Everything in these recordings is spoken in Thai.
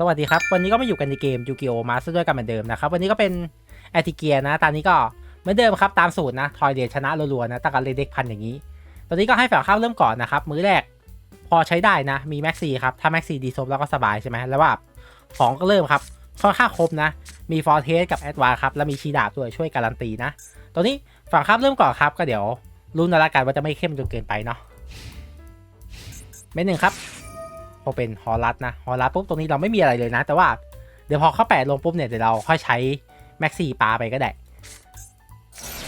สวัสดีครับ วันนี้ก็มาอยู่กันในเกมยูกิโอมาสด้วยกันเหมือนเดิมนะครับ วันนี้ก็เป็นแอติเกียนะ ตอนนี้ก็เหมือนเดิมครับตามสูตรนะ ทอยเดียชนะรัวๆนะตั้งแต่เลเด็กพันอย่างนี้ ตอนนี้ก็ให้ฝั่งข้าวเริ่มก่อนนะครับ มื้อแรกพอใช้ได้นะ มีแม็กซีครับ ถ้าแม็กซีดีซบแล้วก็สบายใช่ไหมแล้วว่าของก็เริ่มครับค่อนข้างครบนะ มีฟอร์เทสกับแอดวาครับ แล้วมีชีดาบด้วยช่วยการันตีนะ ตอนนี้ฝั่งข้าวเริ่มก่อนครับ ก็เดี๋ยวรุ่นนละกันว่าจะไม่เข้มจนเกินไปเนาะเม็ดหนึ่งครับ พอเป็นฮอลลัสนะฮอลลัสปุ๊บตรงนี้เราไม่มีอะไรเลยนะ แต่ว่าเดี๋ยวพอเข้าแปดลงปุ๊บเนี่ยเดี๋ยวเราค่อยใช้แม็กซี่ปาไปก็ได้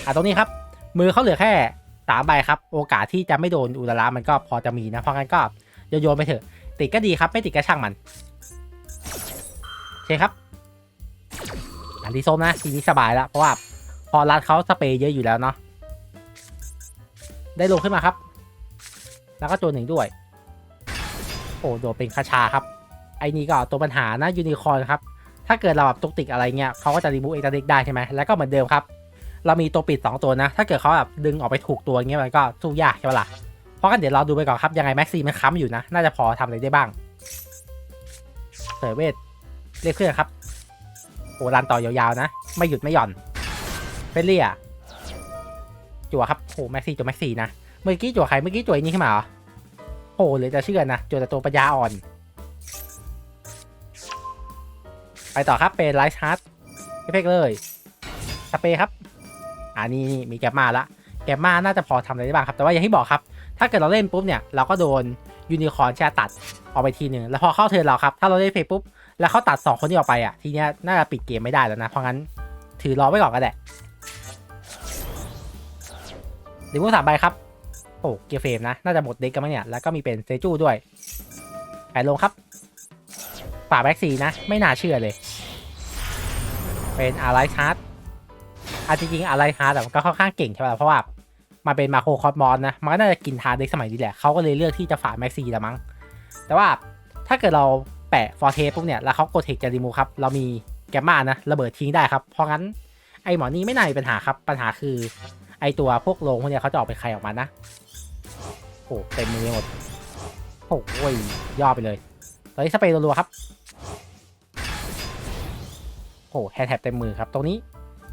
อะตรงนี้ครับ มือเขาเหลือแค่สามใบครับ โอกาสที่จะไม่โดนอุลาระมันก็พอจะมีนะเพราะงั้นก็โยนโยนไปเถอะ ติดก็ดีครับไม่ติดก็ช่างมันโอเคครับอันที่ส้มนะทีนี้สบายแล้วเพราะว่าพอรัดเขาสเปรย์เยอะอยู่แล้วเนาะได้ลงขึ้นมาครับ แล้วก็โจนหนึ่งด้วย โอ้โดนเป็นคาชาครับ ไอ้นี่ก็ตัวปัญหานะยูนิคอร์นครับ ถ้าเกิดเราแบบตุกติกอะไรเงี้ยเขาก็จะรีมูเอ็กซ์เด็กได้ใช่ไหมแล้วก็เหมือนเดิมครับ เรามีตัวปิด 2 ตัวนะ ถ้าเกิดเขาแบบดึงออกไปถูกตัวเงี้ยมันก็สู้ยากใช่ปะล่ะ เพราะกันเดี๋ยวเราดูไปก่อนครับยังไงแม็กซี่มันค้ำอยู่นะ น่าจะพอทำอะไรได้บ้างเสเวทเรียกเครื่องครับโอ้รันต่อยาวๆนะ ไม่หยุดไม่หย่อนเฟลเลียจั่วครับโอ้แม็กซี่จั่วแม็กซี่นะ เมื่อกี้จั่วใครเมื่อกี้จั่วไอ้นี่ขึ้นมาเหรอ โอ้เหลยจะเชื่อนะจั่วแต่ตัวปัญญาอ่อน ไปต่อครับเป็นไลท์ชาร์ตเอฟเฟกเลยสเปรย์ครับอ่านี่นี่มีแกมมาละแกมมาน่าจะพอทำอะไรได้บ้างครับ แต่ว่าอย่างที่บอกครับ ถ้าเกิดเราเล่นปุ๊บเนี่ย เราก็โดนยูนิคอร์นแช่ตัดออกไปทีหนึ่งแล้วพอเข้าเทิร์นเราครับ ถ้าเราเล่นเฟซปุ๊บ แล้วเขาตัด 2 คนนี้ออกไปอะ ทีเนี้ยน่าจะปิดเกมไม่ได้แล้วนะ เพราะงั้นถือรอไว้ก่อนก็ได้ดิมูสามใบครับ โอ้เกียร์เฟรมนะ น่าจะหมดเด็กกันมั้งเนี่ย แล้วก็มีเป็นเซจูด้วยแอลงครับ ป่าแบ็กซีนะ ไม่น่าเชื่อเลย เป็นอะไรชาร์ตอาจริงๆอะไรฮาร์ดมันก็ค่อนข้างเก่งใช่ไหมเพราะว่ามันเป็นมาโครคอสมอนนะ มันก็น่าจะกินทาร์เด็กสมัยนี้แหละ เขาก็เลยเลือกที่จะฝาแม็กซีละมั้ง แต่ว่าถ้าเกิดเราแปะฟอร์เทสปุ๊บเนี่ย แล้วเขาโกเทคจะรีมูครับ เรามีแกมมานะ ระเบิดทิ้งได้ครับ เพราะงั้นไอหมอนี่ไม่น่ามีปัญหาครับ ปัญหาคือไอตัวพวกโลงพวกเนี้ยเขาจะออกเป็นใครออกมานะ โอ้เต็มมือหมดโอ้ยย่อไปเลยตอนนี้สเปรย์รัวๆครับโอ้แฮแท็บเต็มมือครับ ตรงนี้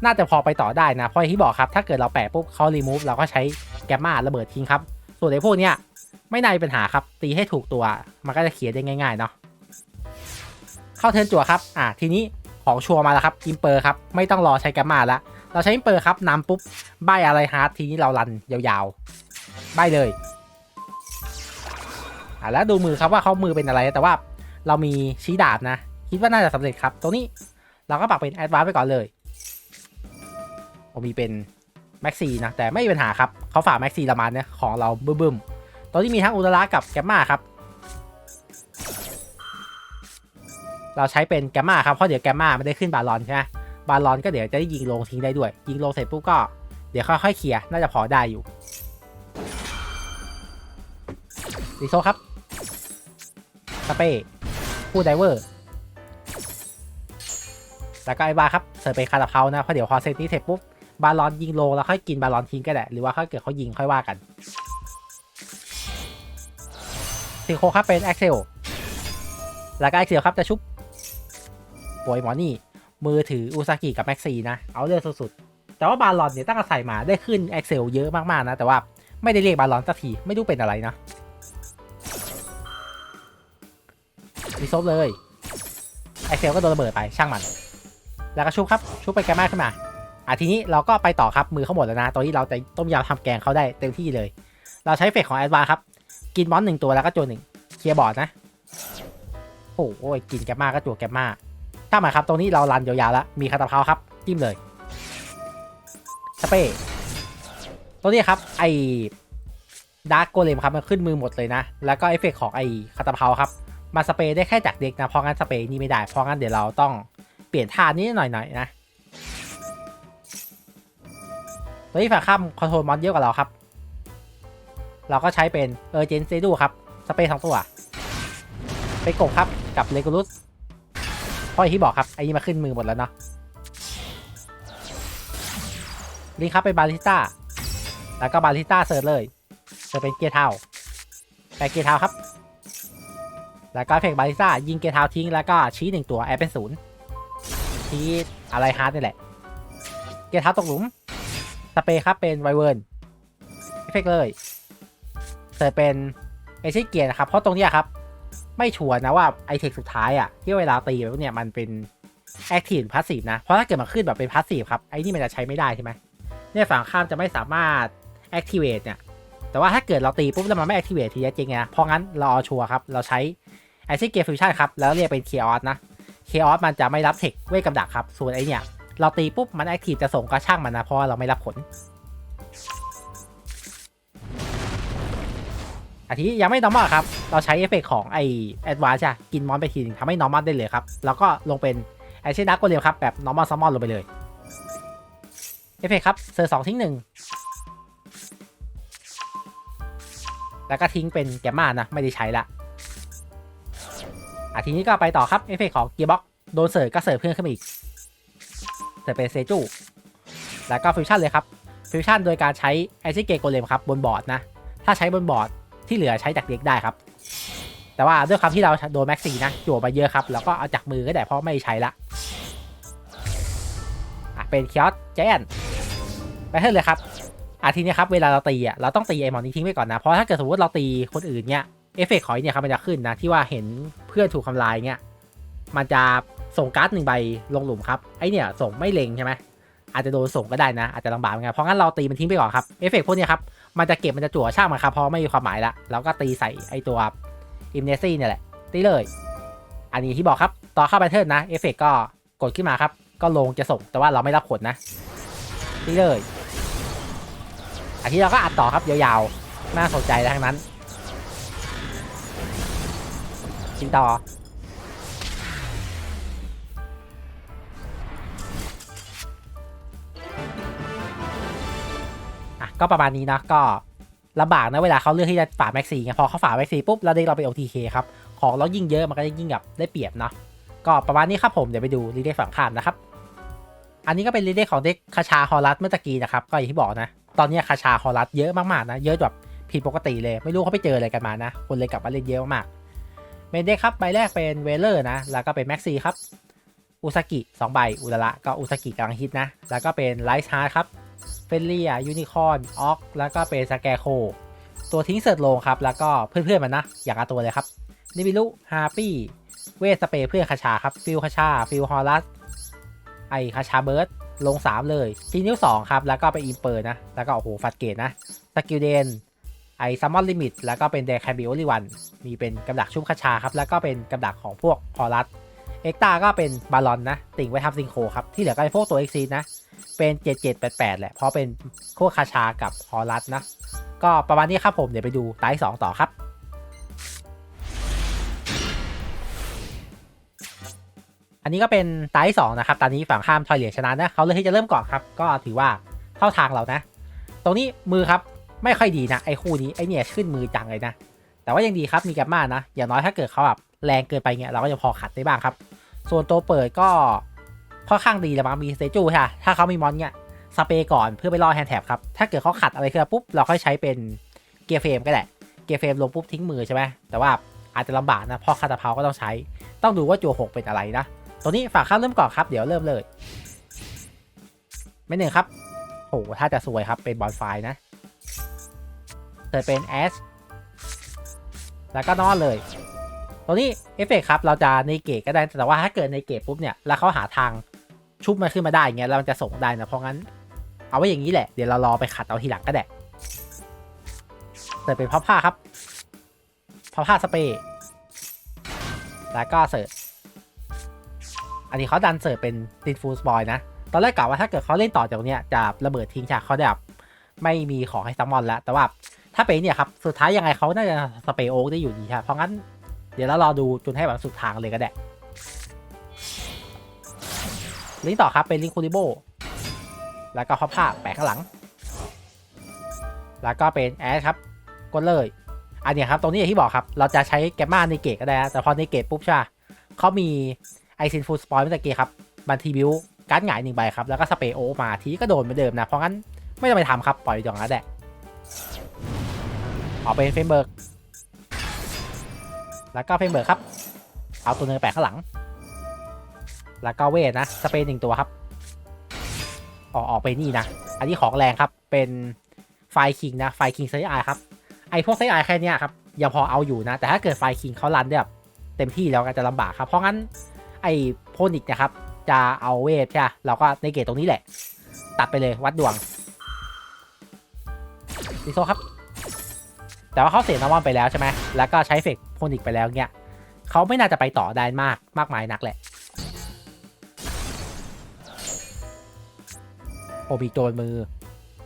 น่าจะพอไปต่อได้นะ เพราะอย่างที่บอกครับ ถ้าเกิดเราแปะปุ๊บเขารีมูฟเราก็ใช้แกมมาระเบิดทิ้งครับ ส่วนไอ้พวกเนี้ยไม่น่ามีปัญหาครับ ตีให้ถูกตัว มันก็จะเคลียร์ได้ง่ายๆเนาะเข้าเทิร์นจั่วครับ อ่าทีนี้ของชัวร์มาแล้วครับอิมเปอร์ครับ ไม่ต้องรอใช้แกมมาแล้วเราใช้อิมเปอร์ครับนำปุ๊บใบอะไรฮาร์ดทีนี้เรารันยาวๆใบเลย อ่าแล้วดูมือครับว่าเขามือเป็นอะไร แต่ว่าเรามีชี้ดาบนะ คิดว่าน่าจะสำเร็จครับ ตรงนี้เราก็ปักเป็นแอดวานไปก่อนเลย ผมมีเป็นแม็กซีนะ แต่ไม่มีปัญหาครับเขาฝากแม็กซีละมันเนี่ยของเราบึ้มๆตอนนี้มีทั้งอุตรากับแกมมาครับ เราใช้เป็นแกมมาครับ เพราะเดี๋ยวแกมมาไม่ได้ขึ้นบาลอนใช่ไหมบาลอนก็เดี๋ยวจะได้ยิงลงทิ้งได้ด้วย ยิงลงเสร็จปุ๊บก็เดี๋ยวค่อยๆเคลียร์น่าจะพอได้อยู่ดีโซครับ สเป้ผู้ไดเวอร์ แล้วก็ไอ้บาครับเสิร์ฟไปคาราเพานะ เพราะเดี๋ยวพอเซตนี้เสร็จปุ๊บ บาลอนยิงโลแล้วค่อยกินบาลอนทิ้งก็ได้ หรือว่าถ้าเกิดเขายิงค่อยว่ากันซิโคครับเป็นแอ็กเซลแล้วก็แอ็กเซลครับจะชุบป่วยหมอนี่ มือถืออุซากิกับแม็กซีนะ เอาเรื่องสุดๆ แต่ว่าบาลอนเนี่ยตั้งแต่ใส่มาได้ขึ้น Excel เยอะมากๆนะ แต่ว่าไม่ได้เรียกบาลอนสักที ไม่รู้เป็นอะไรนะ รีโซฟเลย Excel ก็โดนระเบิดไปช่างมัน แล้วก็ชุบครับชุบไปแกมาขึ้นมาอะทีนี้เราก็ไปต่อครับมือเขาหมดแล้วนะตอนนี้เราจะต้มยำทำแกงเขาได้เต็มที่เลย เราใช้เฟกของแอดวานครับ กินมอนหนึ่งตัวแล้วก็โจนหนึ่งเคลียร์บอร์ดนะโอ้โหกินแกมาก็จัวแกมาถ้ามาครับตรงนี้เรารันยาวๆแล้วมีคาตาเพาครับจิ้มเลยสเปรย์ตัวนี้ครับไอดาร์กโกเลมครับมันขึ้นมือหมดเลยนะ แล้วก็เอฟเฟกของไอคาตาเพาครับ มาสเปรย์ได้แค่จากเด็กนะเพราะงั้นสเปรย์นี่ไม่ได้เพราะงั้นเดี๋ยวเราต้องเปลี่ยนท่านี้หน่อยๆนะตัวนี้ฝั่งข้ามคอนโทรลมอนเยอะกว่าเราครับ เราก็ใช้เป็นเออเจนเซดูครับสเปรย์สองตัว ไปกบครับกับเลกูลุสเพราะอย่างที่บอกครับไอ้นี่มาขึ้นมือหมดแล้วเนาะลิงครับไปบาลิสต้าแล้วก็บาลิสต้าเสิร์ฟเลยเสิร์ฟเป็นเกียร์เท้าไปเกียร์เท้าครับ แล้วก็เอฟกบาริซ่ายิงเกทาวทิ้งแล้วก็ชี้หนึ่งตัวแอดเป็นศูนย์ชี้อะไรฮาร์ดนี่แหละ เกทาวตกหลุม สเปรย์ครับเป็นไวเวิร์นเอฟเฟกเลยเสิร์เป็นเอเชียเกียร์นะครับเพราะตรงนี้ครับไม่ชัวร์นะว่าไอเทคสุดท้ายอะที่เวลาตีไปเนี่ยมันเป็นแอคทีฟพาสซีฟนะ เพราะถ้าเกิดมันขึ้นแบบเป็นพาสซีฟครับไอ้นี่มันจะใช้ไม่ได้ใช่ไหมเนี่ยฝั่งข้ามจะไม่สามารถ activate เนี่ยแต่ว่าถ้าเกิดเราตีปุ๊บแล้วมันไม่ activate ทีนี้จริงไงเพราะงั้นเราเอาชัวร์ครับเราใช้ ไอซิเกฟิวชั่นครับ แล้วเรียกเป็น chaos นะ chaos มันจะไม่รับเทคเวทกับดักครับ ส่วนไอเนี่ย เราตีปุ๊บ มัน active จะส่งกระช่างมันนะ เพราะเราไม่รับผล อาทิยังไม่ normal ครับ เราใช้เอฟเฟกของไอ advance อะกินมอนไปทีนึงทำให้ normal ได้เลยครับ แล้วก็ลงเป็นไอเช่นดักโกเลียมครับ แบบ normal summon ลงไปเลย เอฟเฟกครับ เซอร์สองทิ้งหนึ่งแล้วก็ทิ้งเป็นแกมมานะ ไม่ได้ใช้ละ อะทีนี้ก็ไปต่อครับเอฟเฟกของเกียร์บ็อกโดนเสิร์ฟก็เสิร์ฟเพื่อนขึ้นมาอีกเสิร์ฟเป็นเซจูแล้วก็ฟิวชั่นเลยครับฟิวชั่นโดยการใช้ไอซิเกโกเลมครับบนบอร์ดนะ ถ้าใช้บนบอร์ดที่เหลือใช้จากเด็กได้ครับ แต่ว่าด้วยคำที่เราโดนแม็กซี่นะจั่วมาเยอะครับ แล้วก็เอาจากมือก็ได้เพราะไม่ใช้ละอะเป็นเคิออสแจนไปเถอะเลยครับอาทีนี้ครับเวลาเราตีอะเราต้องตีไอหมอนนี้ทิ้งไปก่อนนะ เพราะถ้าเกิดสมมติเราตีคนอื่นเนี่ยเอฟเฟกต์ของเนี่ยครับมันจะขึ้นนะที่ว่าเห็น พื่อนถูกทำลายเนี่ยมันจะส่งการ์ดหนึ่งใบลงหลุมครับไอเนี่ยส่งไม่เล็งใช่ไหมอาจจะโดนส่งก็ได้นะ อาจจะลำบากเหมือนกันเพราะงั้นเราตีมันทิ้งไปก่อนครับเอฟเฟกต์พวกนี้ครับมันจะเก็บมันจะจั่วช่างมันครับเพราะไม่มีความหมายละแล้วก็ตีใส่ไอตัวอิมเนซี่เนี่ยแหละตีเลย อันนี้ที่บอกครับต่อเข้าไปเทิร์นนะเอฟเฟกต์ก็กดขึ้นมาครับ ก็ลงจะส่งแต่ว่าเราไม่รับผลนะตีเลยอันที่เราก็อัดต่อครับยาวๆน่าสนใจทั้งนั้น ชิงต่ออะก็ประมาณนี้นะก็ลำบากนะเวลาเขาเลือกที่จะฝ่าแม็กซี่ไงพอเขาฝ่าแม็กซี่ปุ๊บเราได้เราไป OTK ครับ ของเรายิ่งเยอะมันก็จะยิ่งแบบได้เปรียบเนาะก็ประมาณนี้ครับผมเดี๋ยวไปดูรีเดย์ฝั่งข้ามนะครับ อันนี้ก็เป็นรีเดย์ของเด็กคาชาฮอลัสเมื่อตะกี้นะครับก็อย่างที่บอกนะ ตอนนี้คาชาฮอลัสเยอะมากๆนะเยอะแบบผิดปกติเลยไม่รู้เขาไปเจออะไรกันมานะ คนเลยกลับมาเล่นเยอะมาก เมนเดครับใบแรกเป็นเวเลอร์นะ แล้วก็เป็นแม็กซี่ครับอุซากิ2ใบอุระก็อุซากิกำลังฮิตนะ แล้วก็เป็นไลท์ฮาร์ดครับเฟลเลียยูนิคอนออกแล้วก็เป็นสแกโคตัวทิ้งเสิร์ตลงครับ แล้วก็เพื่อนๆมันนะ อย่างละตัวเลยครับนิบิลุฮาปี้เวสเปรย์เพื่อนคาชาครับฟิลคาชาฟิลฮอลัสไอคาชาเบิร์ดลง 3 เลยทีนิ้ว2ครับ แล้วก็ไปอินเปอร์นะ แล้วก็โอ้โหฟัดเกตนะสกิลเดน ไอซัมมอนลิมิตแล้วก็เป็นเดคแคบิโอลิวันมีเป็นกำดักชุบคาชาครับ แล้วก็เป็นกำดักของพวกฮอลัสเอ็กตาก็เป็นบาลอนนะ ติ่งไว้ทำซิงโคครับ ที่เหลือก็เป็นพวกตัวเอ็กซีนะ เป็น 7788 แหละ เพราะเป็นพวกคาชากับฮอลัสนะ ก็ประมาณนี้ครับผมเดี๋ยวไปดูไตสองต่อครับอันนี้ก็เป็นไตสองนะครับ ตอนนี้ฝั่งข้ามทอยเหลียชนะนะ เขาเลยที่จะเริ่มก่อนครับ ก็ถือว่าเข้าทางเรานะ ตรงนี้มือครับ ไม่ค่อยดีนะไอ้คู่นี้ไอ้เนี่ยขึ้นมือจังเลยนะ แต่ว่ายังดีครับมีแกมมานะ อย่างน้อยถ้าเกิดเขาแบบแรงเกินไปเงี้ยเราก็จะพอขัดได้บ้างครับ ส่วนตัวเปิดก็ค่อนข้างดีแหละมั้งมีเตจูใช่ถ้าเขามีมอนเนี่ยสเปย์ก่อนเพื่อไปล่อแฮนด์แท็บครับ ถ้าเกิดเขาขัดอะไรขึ้นปุ๊บเราค่อยใช้เป็นเกียร์เฟรมก็ได้เกียร์เฟรมลงปุ๊บทิ้งมือใช่ไหมแต่ว่าอาจจะลำบากนะเพราะคาตาเพาก็ต้องใช้ ต้องดูว่าจัวหกเป็นอะไรนะตัวนี้ฝากข้ามเริ่มก่อนครับเดี๋ยวเริ่มเลยไม่หนึ่งครับโหถ้าจะสวยครับเป็นบอลไฟนะ เกิดเป็นแอสแล้วก็นอนเลยตัวนี้เอฟเฟกครับเราจะในเกตก็ได้ แต่ว่าถ้าเกิดในเกตปุ๊บเนี่ยแล้วเขาหาทางชุบมาขึ้นมาได้เงี้ยแล้วมันจะส่งได้นะเพราะงั้น เอาไว้อย่างนี้แหละ เดี๋ยวเรารอไปขัดเอาทีหลังก็ได้เสิร์ฟเป็นพับผ้าครับพับผ้าสเปรย์แล้วก็เสิร์ฟอันนี้เขาดันเสิร์ฟเป็นตินฟูสบอยนะ ตอนแรกกะว่าถ้าเกิดเขาเล่นต่อจากเนี้ยจะระเบิดทิ้งฉากเขาแบบไม่มีของให้ซัมมอนแล้ว แต่ว่า ถ้าเป็นเนี่ยครับ สุดท้ายยังไงเขาน่าจะสเปรย์โอ๊กได้อยู่ดีครับเพราะงั้นเดี๋ยวเรารอดูจนให้แบบสุดทางเลยก็ได้ ลิงต่อครับเป็นลิงคูริโบ แล้วก็พับผ้าแปะข้างหลัง แล้วก็เป็นแอดครับกดเลย อันนี้ครับตรงนี้อย่างที่บอกครับ เราจะใช้แกมมาในเกตก็ได้ แต่พอในเกตปุ๊บใช่เขามีไอซินฟูลสปอยเมื่อกี้ครับบันทีบิวการ์ดหงายหนึ่งใบครับ แล้วก็สเปรย์โอมาทีก็โดนเหมือนเดิมนะ เพราะงั้นไม่ต้องไปทำครับ ปล่อยอย่างนั้นแหละ ออกเป็นเฟรมเบิร์กแล้วก็เฟรมเบิร์กครับ เอาตัวเนื้อแปะข้างหลัง แล้วก็เวทนะ สเปรย์หนึ่งตัวครับ ออกออกไปนี่นะ อันนี้ของแรงครับ เป็นไฟคิงนะ ไฟคิงเซไอครับ ไอพวกเซไอแค่นี้ครับ ยังพอเอาอยู่นะ แต่ถ้าเกิดไฟคิงเขารันแบบเต็มที่แล้วก็จะลำบากครับ เพราะงั้นไอโพนิกนะครับ จะเอาเวทใช่ไหมเราก็ในเกตตรงนี้แหละ ตัดไปเลยวัดดวงดิโซครับ แต่ว่าเขาเสียน้ำมันไปแล้วใช่ไหมแล้วก็ใช้เฟกโพนิกไปแล้วเนี่ยเขาไม่น่าจะไปต่อได้มากมากมายนักแหละโอบีโจนมือ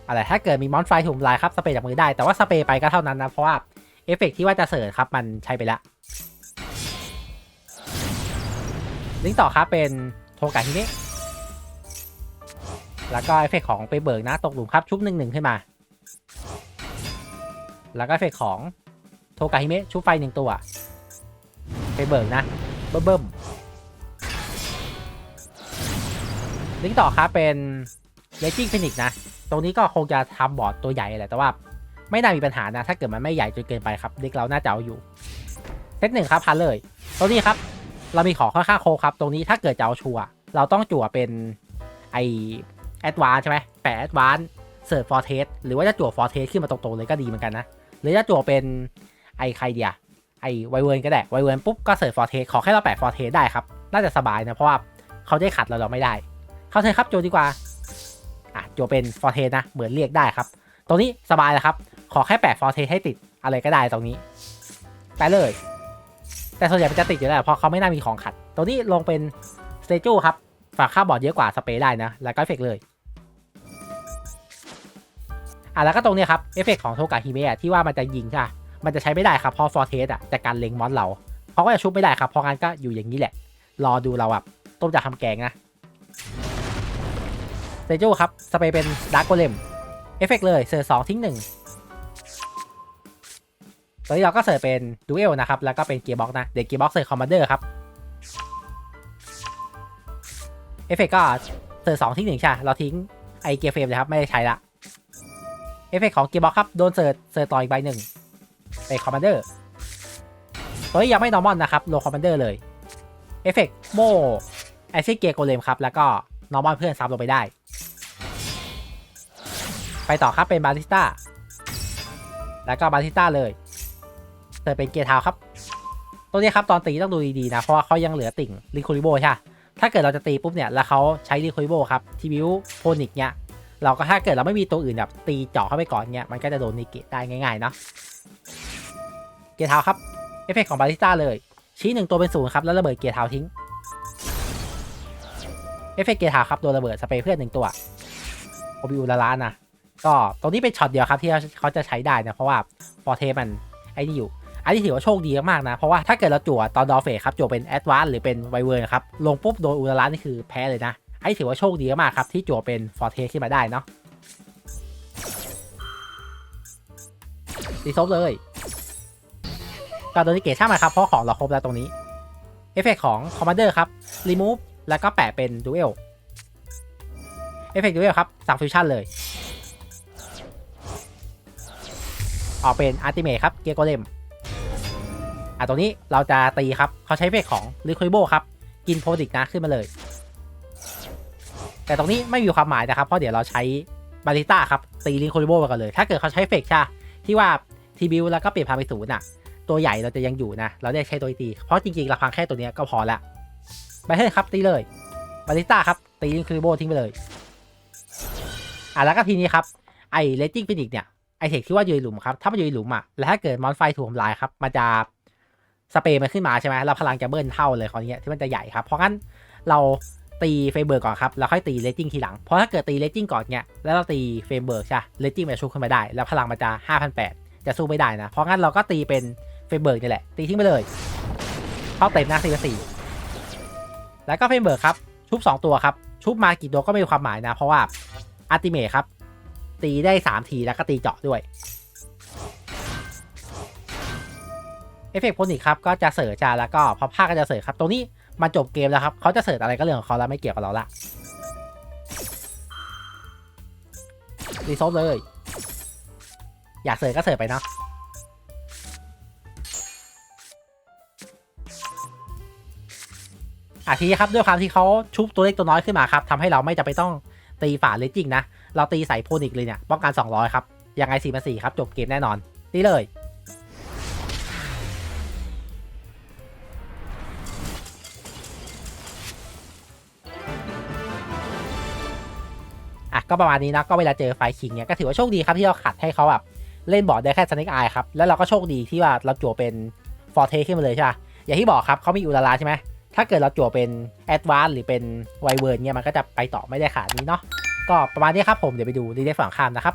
อะไร ถ้าเกิดมีมอนไฟถูกทำลายครับ สเปรย์จากมือได้ แต่ว่าสเปรย์ไปก็เท่านั้นนะ เพราะว่า เอฟเฟกต์ที่ว่าจะเสิร์ชครับ มันใช้ไปแล้วลิงต่อครับ เป็นโทกาฮิเนะแล้วก็เอฟเฟกต์ของไปเบิร์กนะ ตกหลุมครับ ชุบหนึ่งหนึ่งขึ้นมา แล้วก็เฟกของโทกาฮิเมะชุบไฟหนึ่งตัว ไปเบิร์กนะเบิ่มๆลิงก์ต่อครับเป็นเลจิ n งฟินิกนะ ตรงนี้ก็คงจะทำบอร์ดตัวใหญ่แหละแต่ว่า ไม่น่ามีปัญหานะ ถ้าเกิดมันไม่ใหญ่จนเกินไปครับเด็กเราน่าจะเอาอยู่เซตหนึ่งครับพันเลย ตรงนี้ครับ เรามีของค่อนข้างโคครับ ตรงนี้ถ้าเกิดจะเอาชัวเราต้องจั่วเป็นไอแอดวานใช่ไหมแปะแอดวานเสิร์ฟฟอร์เทสหรือว่าจะจั่วฟอร์เทสขึ้นมาตรงๆเลยก็ดีเหมือนกันนะ หรือจะจั่วเป็นไอใครเดียไอไวเวิร์นก็ได้ไวเวิร์นปุ๊บก็เสิร์ฟฟอร์เทสขอแค่เราแปะฟอร์เทสได้ครับ น่าจะสบายนะ เพราะว่าเขาได้ขัดเราเราไม่ได้ เข้าเทครับโจดีกว่าอะโจเป็นฟอร์เทสนะ เหมือนเรียกได้ครับ ตรงนี้สบายแล้วครับ ขอแค่แปะฟอร์เทสให้ติดอะไรก็ได้ตรงนี้ไปเลย แต่ส่วนใหญ่มันจะติดอยู่แล้วเพราะเขาไม่น่ามีของขัด ตรงนี้ลงเป็นสเตจูครับ ฝากค่าบอร์ดเยอะกว่าสเปรได้นะ แล้วก็เฟกเลย อะแล้วก็ตรงเนี้ยครับเอฟเฟกต์ของโทกาฮิเมะที่ว่ามันจะยิงใช่ะมันจะใช้ไม่ได้ครับเพราะฟอร์เทสอะจะการเล็งมอนเราเขาก็จะชุบไม่ได้ครับเพราะงั้นก็อยู่อย่างนี้แหละ รอดูเราแบบต้มจะทำแกงนะเตจูครับสเปรย์เป็นดาร์กโกเลมเอฟเฟกต์เลยเซอร์สองทิ้งหนึ่งตอนนี้เราก็เสิร์ฟเป็นดูเอลนะครับ แล้วก็เป็นเกียร์บ็อกนะ เด็กเกียร์บ็อกเสิร์ฟคอมมานเดอร์ครับเอฟเฟกต์ก็เสิร์ฟสองทิ้งหนึ่งใช่เราทิ้งไอเกียร์เฟรมเลยครับ ไม่ได้ใช้ละ เอฟเฟกต์ของเกียร์บ็อกครับ โดนเสิร์ฟเสิร์ฟต่ออีกใบหนึ่งเป็นคอมมานเดอร์ตัวนี้ยังไม่นอร์มอนนะครับโลคอมมานเดอร์เลยเอฟเฟกต์โมแอซิเกียร์โกเลมครับ แล้วก็นอร์มอนเพื่อนซับลงไปได้ ไปต่อครับเป็นบาริสต้าแล้วก็บาริสต้าเลยเติมเป็นเกียร์เท้าครับ ตัวนี้ครับตอนตีต้องดูดีๆนะ เพราะว่าเขายังเหลือติ่งลิคูริโบใช่ถ้าเกิดเราจะตีปุ๊บเนี่ยแล้วเขาใช้ลิคูริโบครับทีบิวโพนิกเนี่ย เราก็ถ้าเกิดเราไม่มีตัวอื่นแบบตีเจาะเข้าไปก่อนเนี่ยมันก็จะโดนนิเกตได้ง่ายๆเนาะเกียร์เท้าครับเอฟเฟกต์ของบาริสต้าเลย ชี้หนึ่งตัวเป็นศูนย์ครับแล้วระเบิดเกียร์เท้าทิ้งเอฟเฟกต์เกียร์เท้าครับโดนระเบิดสเปรย์เพื่อนหนึ่งตัวโอบิวละล้านนะก็ตรงนี้เป็นช็อตเดียวครับที่เขาจะใช้ได้นะเพราะว่าฟอเทมันไอ้นี่อยู่อันนี้ถือว่าโชคดีมากๆนะ เพราะว่าถ้าเกิดเราจั่วตอนดอเฟสครับจั่วเป็นแอดวานหรือเป็นไวเวอร์ครับ ลงปุ๊บโดนอุลาระนี่คือแพ้เลยนะ ไอ้ถือว่าโชคดีมากครับ ที่จั่วเป็นฟอร์เทขึ้นมาได้เนาะดีซบเลยก็ตัวนี้เก๋ช่างมาครับ เพราะของเราครบแล้วตรงนี้ เอฟเฟกของคอมมานเดอร์ครับรีมูฟแล้วก็แปะเป็นดูเอลเอฟเฟกดูเอลครับสั่งฟิวชั่นเลย ออกเป็นอัลติเมทครับ เกียร์โกเลมอะตรงนี้เราจะตีครับเขาใช้เฟกของลิค u ิโบครับ กินโพดิกนะขึ้นมาเลย แต่ตรงนี้ไม่มีความหมายนะครับ เพราะเดี๋ยวเราใช้บาริต้าครับ ตีลิงค u ิโบไปกันเลย ถ้าเกิดเขาใช้เฟกใช่ที่ว่าทีบิวแล้วก็เปลี่ยนพาไปศูนย์อะ ตัวใหญ่เราจะยังอยู่นะ เราได้ใช้ตัวตี เพราะจริงๆเราพังแค่ตัวนี้ก็พอละไปเฮ้ยครับตีเลยบาริต้าครับ ตีลิงค u ิโบทิ้งไปเลย อะแล้วก็ทีนี้ครับไอเลจิ้งฟินิกเนี่ยไอเทคที่ว่าอยู่ในหลุมครับ ถ้ามันอยู่ในหลุมอะ แล้วถ้าเกิดมอนไฟถูกทำลายครับมันจะสเปรย์มันขึ้นมาใช่ไหมแล้วพลังจะเบิ้ลเท่าเลยคราวนี้ที่มันจะใหญ่ครับ เพราะงั้นเรา ตีเฟรมเบิร์กก่อนครับ แล้วค่อยตีเลจิ้งทีหลัง เพราะถ้าเกิดตีเลจิ้งก่อนเนี่ย แล้วเราตีเฟรมเบิร์กใช่เลจิ้งมันจะชุบขึ้นมาได้ แล้วพลังมันจะ 5,800 จะสู้ไม่ได้นะ เพราะงั้นเราก็ตีเป็นเฟรมเบิร์กนี่แหละ ตีทิ้งไปเลย เข้าเต็มหน้าสี่สี่แล้วก็เฟรมเบิร์กครับ ชุบ 2 ตัวครับ ชุบมากี่ตัวก็ไม่มีความหมายนะ เพราะว่าอัติเมทครับ ตีได้ 3 ทีแล้วก็ตีเจาะด้วยเอฟเฟกต์โพนิกครับก็จะเสิร์ชจาแล้วก็พอภาคก็จะเสิร์ชครับตรงนี้ มาจบเกมแล้วครับเขาจะเสิร์ชอะไรก็เรื่องของเขาแล้วไม่เกี่ยวกับเราละรีซอฟเลย อยากเสิร์ชก็เสิร์ชไปเนาะอาทีครับด้วยความที่เขาชุบตัวเล็กตัวน้อยขึ้นมาครับทำให้เราไม่จะไปต้องตีฝาเลยจริงนะ เราตีใส่โพนิกเลยเนี่ยป้องกัน200 ครับ ยังไง4ี่มาสี่ครับ จบเกมแน่นอน นี่เลย ก็ประมาณนี้นะก็เวลาเจอไฟคิงเนี่ยก็ถือว่าโชคดีครับที่เราขัดให้เขาแบบเล่นบอร์ดได้แค่สเน็กไอครับแล้วเราก็โชคดีที่ว่าเราจั่วเป็นฟอร์เทขึ้นมาเลยใช่ปะอย่างที่บอกครับเขามีอุลาลาใช่ไหมถ้าเกิดเราจั่วเป็นแอดวานหรือเป็นไวเวิร์นเนี่ยมันก็จะไปต่อไม่ได้ขาดนี้เนาะก็ประมาณนี้ครับผมเดี๋ยวไปดูรีเด็กฝั่งข้ามนะครับ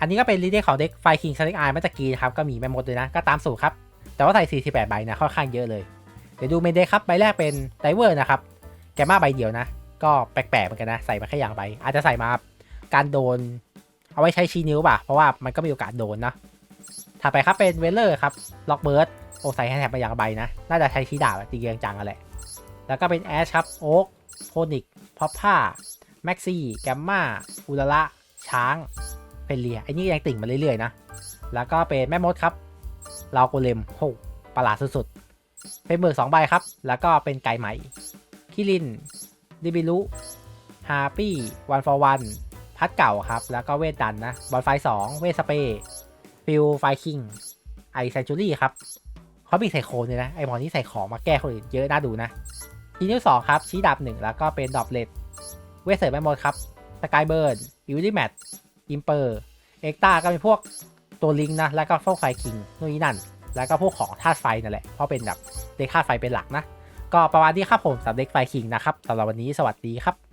อันนี้ก็เป็นรีเด็กของเด็กไฟคิงสเน็กไอเมื่อตะกี้นะครับก็มีแม่มดเลยนะก็ตามสูตรครับแต่ว่าใส่48ใบนะค่อนข้างเยอะเลยเดี๋ยวดูเมนเด็กครับใบแรกเป็นไดเวอร์นะครับแกมาใบเดียวนะ ก็แปลกๆเหมือนกันนะ ใส่มาแค่อย่างใบอาจจะใส่มาการโดน เอาไว้ใช้ชี้นิ้วป่ะ เพราะว่ามันก็มีโอกาสโดนนะถัดไปครับเป็นเวลเลอร์ครับล็อกเบิร์ดโอใส่แฮนด์แท็บมาอย่างใบนะ น่าจะใช้ชี้ดาบตีเกียงจังกันแหละ แล้วก็เป็นแอชครับโอ๊กโพนิกพอปผ้าแม็กซี่แกมมาอุลาระช้างเพนเลียไอ้นี่ยังติ่งมาเรื่อยๆนะ แล้วก็เป็นแม่มดครับลาวโกเลมโหประหลาดสุดๆเป็นเบิร์กสองใบครับ แล้วก็เป็นไก่ใหม่คิริน ดิบิลุฮาปี้วันฟอร์วันพัดเก่าครับ แล้วก็เวทดันนะ บอลไฟสองเวทสเปย์ฟิลไฟคิง ไอไซจูรี่ครับเขามีใส่โคนเลยนะ ไอหมอนี่ใส่ของมาแก้คนอื่นเยอะน่าดูนะ ทีนิ้วสองครับ ชี้ดาบหนึ่งแล้วก็เป็นดอบเลดเวทเสริมแม่มดครับ สกายเบิร์นยูริแมทอิมเปอร์ เอ็กตาก็เป็นพวกตัวลิงนะ แล้วก็พวกไฟคิงนู่นนี่นั่น แล้วก็พวกของธาตุไฟนั่นแหละ เพราะเป็นแบบเด็กธาตุไฟเป็นหลักนะ ก็ประมาณนี้ครับผมสำหรับเด็กไฟคิงนะครับสำหรับวันนี้สวัสดีครับ